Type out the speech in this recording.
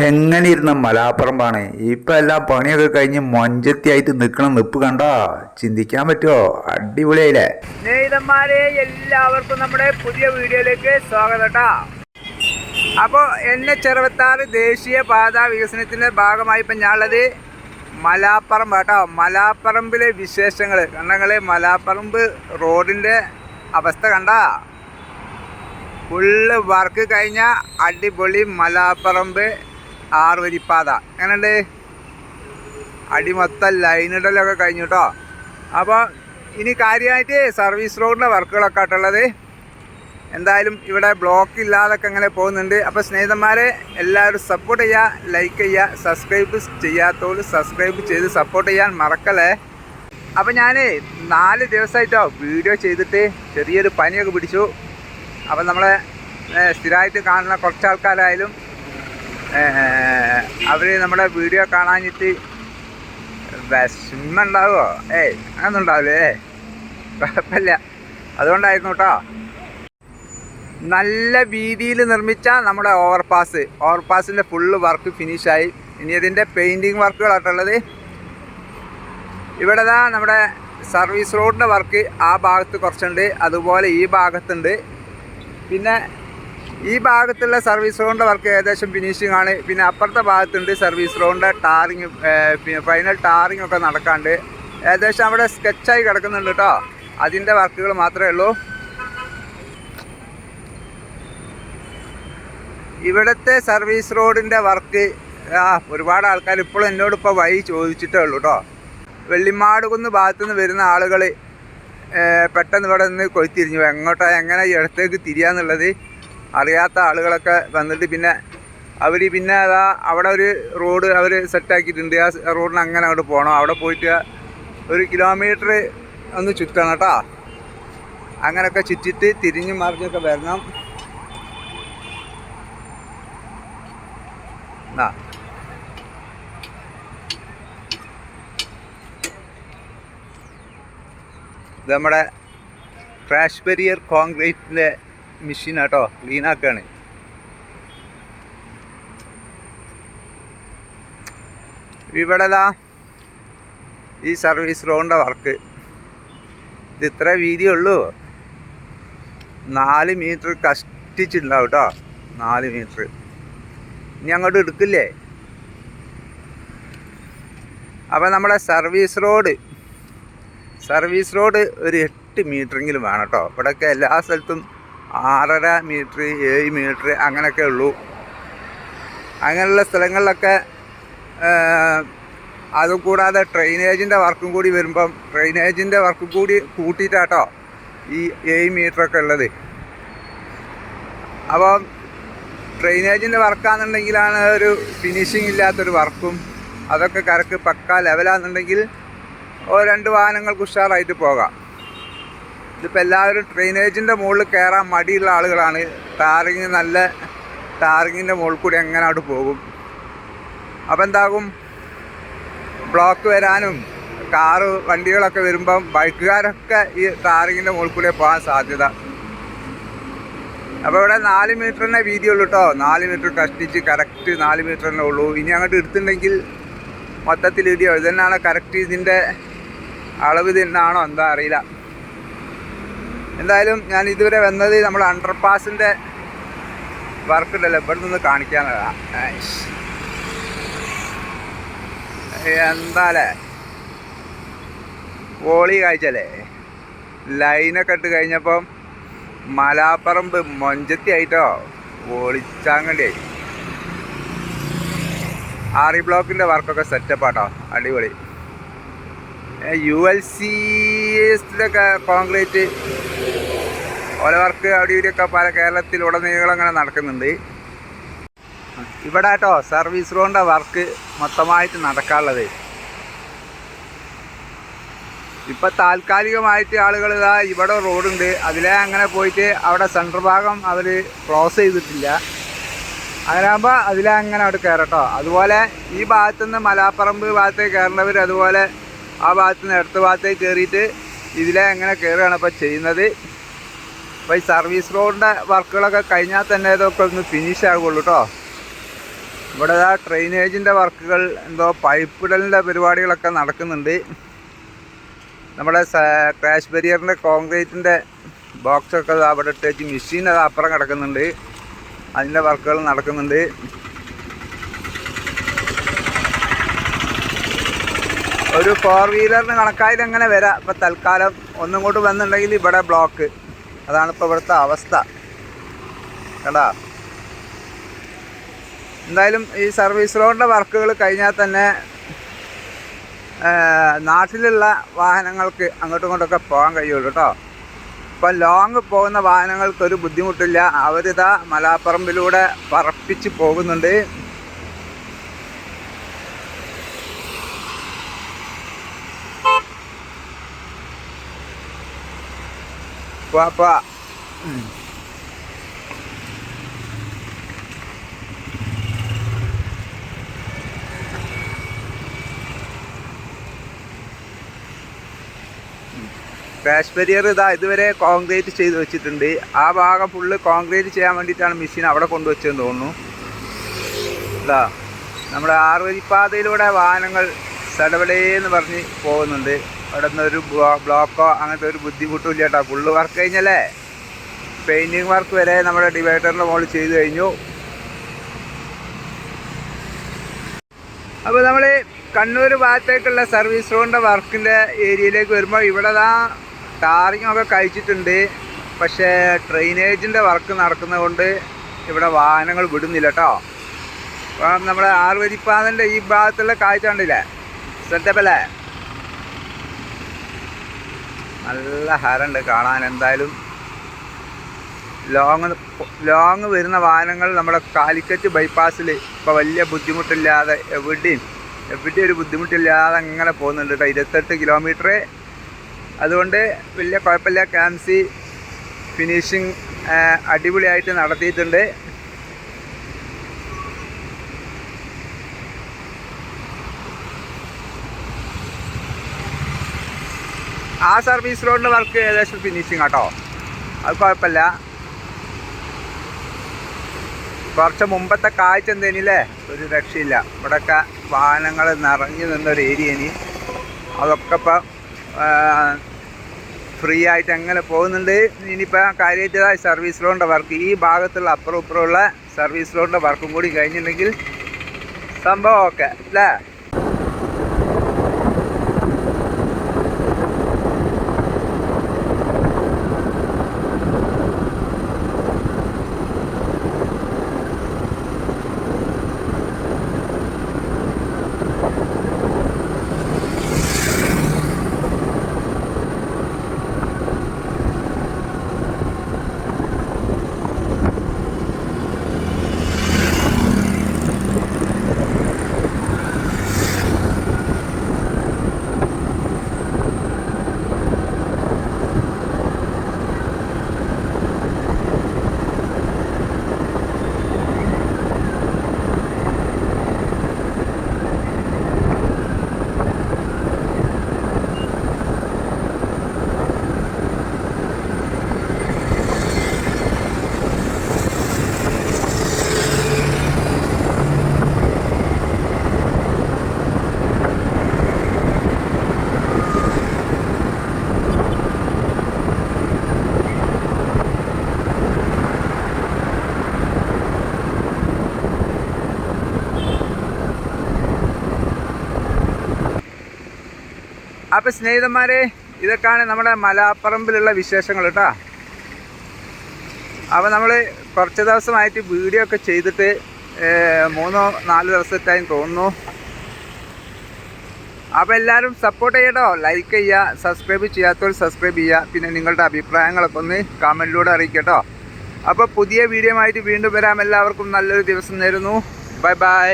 എങ്ങനെ ഇരുന്ന മലാപ്പറമ്പാണ് ഇപ്പം എല്ലാം പണിയൊക്കെ കഴിഞ്ഞ് മൊഞ്ചത്തിയായിട്ട് നിൽക്കണ നിപ്പ് കണ്ടോ ചിന്തിക്കാൻ പറ്റുമോ അടിപൊളിയായില്ലേ? എല്ലാവർക്കും നമ്മുടെ പുതിയ വീഡിയോയിലേക്ക് സ്വാഗതം കേട്ടോ അപ്പോൾ എന്നെ ചെറുപത്താറ് ദേശീയ പാത വികസനത്തിന്റെ ഭാഗമായി ഇപ്പം ഞാനുള്ളത് മലാപ്പറമ്പ് കേട്ടോ മലാപ്പറമ്പിലെ വിശേഷങ്ങൾ കണ്ടങ്ങൾ മലാപ്പറമ്പ് റോഡിന്റെ അവസ്ഥ കണ്ടാ? ഫുള്ള് വർക്ക് കഴിഞ്ഞ അടിപൊളി മലാപ്പറമ്പ് ആറുവരിപ്പാത. എങ്ങനെയുണ്ട്? അടി മൊത്തം ലൈനിടലൊക്കെ കഴിഞ്ഞു കേട്ടോ അപ്പോൾ ഇനി കാര്യമായിട്ട് സർവീസ് റോഡിന്റെ വർക്കുകളൊക്കെ ആയിട്ടുള്ളത്. എന്തായാലും ഇവിടെ ബ്ലോക്ക് ഇല്ലാതൊക്കെ അങ്ങനെ പോകുന്നുണ്ട്. അപ്പോൾ സ്നേഹിതന്മാരെ എല്ലാവരും സപ്പോർട്ട് ചെയ്യുക ലൈക്ക് ചെയ്യുക സബ്സ്ക്രൈബ് ചെയ്യാത്തവർ സബ്സ്ക്രൈബ് ചെയ്ത് സപ്പോർട്ട് ചെയ്യാൻ മറക്കല്ലേ? അപ്പോൾ ഞാൻ നാല് ദിവസമായിട്ടോ വീഡിയോ ചെയ്തിട്ട് ചെറിയൊരു പനിയൊക്കെ പിടിച്ചു. അപ്പോൾ നമ്മളെ സ്ഥിരമായിട്ട് കാണുന്ന കുറച്ച് ആൾക്കാരായാലും അവർ നമ്മുടെ വീഡിയോ കാണാഞ്ഞിട്ട് വിഷമം ഉണ്ടാവുമോ ഏയ് അങ്ങനൊന്നും ഉണ്ടാവില്ലേ കുഴപ്പമില്ല. അതുകൊണ്ടായിരുന്നു കേട്ടോ നല്ല വീതിയിൽ നിർമ്മിച്ച നമ്മുടെ ഓവർപാസ് ഓവർപാസിന്റെ ഫുള്ള് വർക്ക് ഫിനിഷായി ഇനി ഇതിന്റെ പെയിന്റിങ് വർക്കുകളായിട്ടുള്ളത് ഇവിടെ നമ്മുടെ സർവീസ് റോഡിന്റെ വർക്ക് ആ ഭാഗത്ത് കുറച്ചുണ്ട്. അതുപോലെ ഈ ഭാഗത്തുണ്ട്. പിന്നെ ഈ ഭാഗത്തുള്ള സർവീസ് റോഡിന്റെ വർക്ക് ഏകദേശം ഫിനിഷിംഗ് ആണ്. പിന്നെ അപ്പുറത്തെ ഭാഗത്തുണ്ട് സർവീസ് റോഡിന്റെ ടാറിങ് ഫൈനൽ ടാറിങ് ഒക്കെ നടക്കാണ്ട്. ഏകദേശം അവിടെ സ്കെച്ചായി കിടക്കുന്നുണ്ട് കേട്ടോ അതിന്റെ വർക്കുകൾ മാത്രമേ ഉള്ളൂ. ഇവിടുത്തെ സർവീസ് റോഡിന്റെ വർക്ക് ആ ഒരുപാട് ആൾക്കാർ ഇപ്പോഴും എന്നോട് ഇപ്പോൾ വഴി ചോദിച്ചിട്ടേ ഉള്ളൂ കേട്ടോ വെള്ളിമാട് കുന്ന് ഭാഗത്തു നിന്ന് വരുന്ന ആളുകൾ പെട്ടെന്ന് ഇവിടെ നിന്ന് കൊയ്ത്തിരിഞ്ഞു. എങ്ങോട്ടാ എങ്ങനെ ഈ ഇടത്തേക്ക് തിരിയാന്നുള്ളത്? അറിയാത്ത ആളുകളൊക്കെ വന്നിട്ട് പിന്നെ അവർ പിന്നെ അതാ അവിടെ ഒരു റോഡ് അവർ സെറ്റാക്കിയിട്ടുണ്ട്. ആ റോഡിന് അങ്ങനെ അങ്ങോട്ട് പോകണം അവിടെ പോയിട്ട് ഒരു കിലോമീറ്റർ ഒന്ന് ചുറ്റണം കേട്ടോ. അങ്ങനെയൊക്കെ ചുറ്റിട്ട് തിരിഞ്ഞു മറിഞ്ഞൊക്കെ വരണം. ആ. ഇത് നമ്മുടെ ക്രാഷ് ബെരിയർ കോൺക്രീറ്റിന്റെ മെഷീൻ ക്ലീൻ ക്ലീനാക്കാണ്. ഇവിടെ ദാ ഈ സർവീസ് റോഡിന്റെ വർക്ക്. ഇത് ഇത്ര വീതിയുള്ളൂ. നാല് മീറ്റർ കഷ്ടിച്ചിട്ടുണ്ടാവും കേട്ടോ നാല് മീറ്റർ. ഇനി അങ്ങോട്ട് എടുക്കില്ലേ? അപ്പോൾ നമ്മുടെ സർവീസ് റോഡ് സർവീസ് റോഡ് ഒരു എട്ട് മീറ്ററെങ്കിലും വേണം കേട്ടോ. ഇവിടെയൊക്കെ എല്ലാ സ്ഥലത്തും ആറര മീറ്റർ ഏഴ് മീറ്റർ അങ്ങനെയൊക്കെ ഉള്ളൂ. അങ്ങനെയുള്ള സ്ഥലങ്ങളിലൊക്കെ അതും കൂടാതെ ഡ്രെയിനേജിന്റെ വർക്കും കൂടി വരുമ്പം ഡ്രെയിനേജിന്റെ വർക്കും കൂടി കൂട്ടിയിട്ടാട്ടോ ഈ ഏഴ് മീറ്ററൊക്കെ ഉള്ളത്. അപ്പം ഡ്രെയിനേജിന്റെ വർക്കാണെന്നുണ്ടെങ്കിലാണ് ഒരു ഫിനിഷിംഗ് ഇല്ലാത്തൊരു വർക്കും അതൊക്കെ കരക്ക് പക്ക ലെവലാണെന്നുണ്ടെങ്കിൽ ഓ രണ്ട് വാഹനങ്ങൾക്ക് ഉഷാറായിട്ട് പോകാം. ഇതിപ്പോൾ എല്ലാവരും ഡ്രെയിനേജിന്റെ മുകളിൽ കയറാൻ മടിയുള്ള ആളുകളാണ്. ടാറിങ് നല്ല ടാറിങ്ങിന്റെ മുകളിൽ കൂടി എങ്ങനെ അവിടെ പോകും? അപ്പോൾ എന്താകും? ബ്ലോക്ക് വരാനും കാറ് വണ്ടികളൊക്കെ വരുമ്പം ബൈക്കുകാരൊക്കെ ഈ ടാറിങ്ങിന്റെ മുകളിൽ കൂടെ പോകാൻ സാധ്യത. അപ്പോൾ ഇവിടെ നാല് മീറ്റർ തന്നെ വീതിയുള്ളൂ കേട്ടോ നാല് മീറ്റർ കഷ്ടിച്ച് കറക്റ്റ് നാല് മീറ്റർ തന്നെ ഉള്ളൂ. ഇനി അങ്ങോട്ട് എടുത്തിട്ടുണ്ടെങ്കിൽ മൊത്തത്തിൽ ഇടിയോ ഇത് തന്നെയാണോ കറക്റ്റ് ഇതിന്റെ അളവ് തന്നെയാണോ എന്താ അറിയില്ല. എന്തായാലും ഞാൻ ഇതുവരെ വന്നത് നമ്മൾ അണ്ടർപാസിന്റെ വർക്ക് ഉണ്ടല്ലോ. ഇവിടെ നിന്ന് കാണിക്കാനതാ എന്താലേ? വോളി കാഴ്ചല്ലേ ലൈനൊക്കെ ഇട്ട് കഴിഞ്ഞപ്പം മലാപ്പറമ്പ് മൊഞ്ചത്തി ആയിട്ടോ? ആറി ബ്ലോക്കിന്റെ വർക്കൊക്കെ സെറ്റപ്പാട്ടോ അടിപൊളി. യു എൽ സി കോൺക്രീറ്റ് ഓല വർക്ക് അവിടെ ഇവിടെയൊക്കെ പല കേരളത്തിൽ ഉടനീളം അങ്ങനെ നടക്കുന്നുണ്ട്. ഇവിടെ കേട്ടോ സർവീസ് റോഡിന്റെ വർക്ക് മൊത്തമായിട്ട് നടക്കാനുള്ളത്. ഇപ്പൊ താൽക്കാലികമായിട്ട് ആളുകൾ ഇതാ ഇവിടെ റോഡുണ്ട്. അതിലെ അങ്ങനെ പോയിട്ട് അവിടെ സെൻട്രൽ ഭാഗം അവർ ക്ലോസ് ചെയ്തിട്ടില്ല. അങ്ങനെ ആകുമ്പോൾ അതിലെ അങ്ങനെ അവിടെ കയറട്ടോ അതുപോലെ ഈ ഭാഗത്തു നിന്ന് മലാപ്പറമ്പ് ഭാഗത്തേക്ക് കയറേണ്ടവർ അതുപോലെ ആ ഭാഗത്തുനിന്ന് ഇടത്ത് ഭാഗത്തേക്ക് കയറിയിട്ട് ഇതിലെ അങ്ങനെ കയറുകയാണ് ഇപ്പോൾ ചെയ്യുന്നത്. അപ്പോൾ ഈ സർവീസ് റോഡിന്റെ വർക്കുകളൊക്കെ കഴിഞ്ഞാൽ തന്നെ ഇതൊക്കെ ഒന്ന് ഫിനിഷ് ആകുള്ളൂ കേട്ടോ ഇവിടെ ആ ഡ്രെയിനേജിന്റെ വർക്കുകൾ എന്തോ പൈപ്പ് ഇടലിന്റെ പരിപാടികളൊക്കെ നടക്കുന്നുണ്ട്. നമ്മുടെ ക്രാഷ് ബരിയറിന്റെ കോൺക്രീറ്റിന്റെ ബോക്സൊക്കെ അവിടെ അവിടെ വെച്ച് മെഷീൻ അത് അപ്പുറം കിടക്കുന്നുണ്ട്. അതിന്റെ വർക്കുകൾ നടക്കുന്നുണ്ട്. ഒരു ഫോർ വീലറിന് കണക്കായിട്ട് എങ്ങനെ വരാം? ഇപ്പം തൽക്കാലം ഒന്നും കൂട്ട് വന്നിട്ടുണ്ടെങ്കിൽ ഇവിടെ ബ്ലോക്ക് അതാണ് ഇപ്പോൾ ഇവിടുത്തെ അവസ്ഥ. കേട്ടാ എന്തായാലും ഈ സർവീസ് റോഡിന്റെ വർക്കുകൾ കഴിഞ്ഞാൽ തന്നെ നാട്ടിലുള്ള വാഹനങ്ങൾക്ക് അങ്ങോട്ടും ഇങ്ങോട്ടൊക്കെ പോകാൻ കഴിയുള്ളൂ കേട്ടോ. ഇപ്പം ലോങ് പോകുന്ന വാഹനങ്ങൾക്ക് ഒരു ബുദ്ധിമുട്ടില്ല. അവരിതാ മലാപ്പറമ്പിലൂടെ പറപ്പിച്ച് പോകുന്നുണ്ട്. ഉം. ക്രാഷ് ഇതാ ഇതുവരെ കോൺക്രീറ്റ് ചെയ്ത് വെച്ചിട്ടുണ്ട്. ആ ഭാഗം ഫുള്ള് കോൺക്രീറ്റ് ചെയ്യാൻ വേണ്ടിയിട്ടാണ് മെഷീൻ അവിടെ കൊണ്ടുവച്ചതെന്ന് തോന്നുന്നു. ഇതാ നമ്മുടെ ആറുവരിപ്പാതയിലൂടെ വാഹനങ്ങൾ സടവളേന്ന് പറഞ്ഞ് പോകുന്നുണ്ട്. അവിടെ ഒരു ബ്ലോ- ബ്ലോക്കോ അങ്ങനത്തെ ഒരു ബുദ്ധിമുട്ടും ഇല്ല കേട്ടോ. ഫുള്ള് വർക്ക് കഴിഞ്ഞല്ലേ? പെയിന്റിങ് വർക്ക് വരെ നമ്മുടെ ഡിവൈഡറിന്റെ മുകളിൽ ചെയ്തു കഴിഞ്ഞു. അപ്പോൾ നമ്മൾ കണ്ണൂർ ഭാഗത്തേക്കുള്ള സർവീസ് റോഡിന്റെ വർക്കിന്റെ ഏരിയയിലേക്ക് വരുമ്പോൾ ഇവിടെ ദാ ടാറിങ്ങൊക്കെ കഴിച്ചിട്ടുണ്ട്. പക്ഷേ ഡ്രെയിനേജിന്റെ വർക്ക് നടക്കുന്നതുകൊണ്ട് ഇവിടെ വാഹനങ്ങൾ വിടുന്നില്ല കേട്ടോ. നമ്മുടെ ആറുവരിപ്പാതന്റെ ഈ ഭാഗത്തുള്ള കാഴ്ച കണ്ടില്ലേ? അല്ലേ? നല്ല ഹരണ്ട് കാണാൻ എന്തായാലും ലോങ് ലോങ് വരുന്ന വാഹനങ്ങൾ നമ്മുടെ കാലിക്കറ്റ് ബൈപ്പാസിൽ ഇപ്പോൾ വലിയ ബുദ്ധിമുട്ടില്ലാതെ എവിടെയും എവിടെയും ഒരു ബുദ്ധിമുട്ടില്ലാതെ അങ്ങനെ പോകുന്നുണ്ട് കേട്ടോ. ഇരുപത്തെട്ട് കിലോമീറ്റർ അതുകൊണ്ട് വലിയ കുഴപ്പമില്ല. ക്യാൻസി ഫിനിഷിങ് അടിപൊളിയായിട്ട് നടത്തിയിട്ടുണ്ട്. ആ സർവീസ് റോഡിന്റെ വർക്ക് ഏകദേശം ഫിനിഷിങ് കേട്ടോ അത് കുഴപ്പമില്ല കുറച്ച് മുമ്പത്തെ കാഴ്ച എന്തേനില്ലേ? ഒരു രക്ഷയില്ല. ഇവിടെയൊക്കെ വാഹനങ്ങൾ നിറഞ്ഞു നിന്നൊരു ഏരിയ ഇനി. അതൊക്കെ ഇപ്പം ഫ്രീ ആയിട്ട് അങ്ങനെ പോകുന്നുണ്ട്? ഇനിയിപ്പോൾ കാര്യമായിട്ട് സർവീസ് റോഡിന്റെ വർക്ക് ഈ ഭാഗത്തുള്ള അപ്പുറം ഇപ്പുറമുള്ള സർവീസ് റോഡിന്റെ വർക്കും കൂടി കഴിഞ്ഞിട്ടുണ്ടെങ്കിൽ സംഭവം ഓക്കെ അല്ലേ? അപ്പം സ്നേഹിതന്മാരെ ഇതൊക്കെയാണ് നമ്മുടെ മലാപ്പറമ്പിലുള്ള വിശേഷങ്ങൾ കേട്ടോ. അപ്പോൾ നമ്മൾ കുറച്ച് ദിവസമായിട്ട് വീഡിയോ ഒക്കെ ചെയ്തിട്ട് മൂന്നോ നാല് ദിവസത്തായി തോന്നുന്നു. അപ്പോൾ എല്ലാവരും സപ്പോർട്ട് ചെയ്യട്ടോ. ലൈക്ക് ചെയ്യുക സബ്സ്ക്രൈബ് ചെയ്യാത്തവർ സബ്സ്ക്രൈബ് ചെയ്യുക. പിന്നെ നിങ്ങളുടെ അഭിപ്രായങ്ങളൊക്കെ ഒന്ന് കമന്റിലൂടെ അറിയിക്കട്ടോ. അപ്പോൾ പുതിയ വീഡിയോ ആയിട്ട് വീണ്ടും വരാം. എല്ലാവർക്കും നല്ലൊരു ദിവസം നേരുന്നു. Bye bye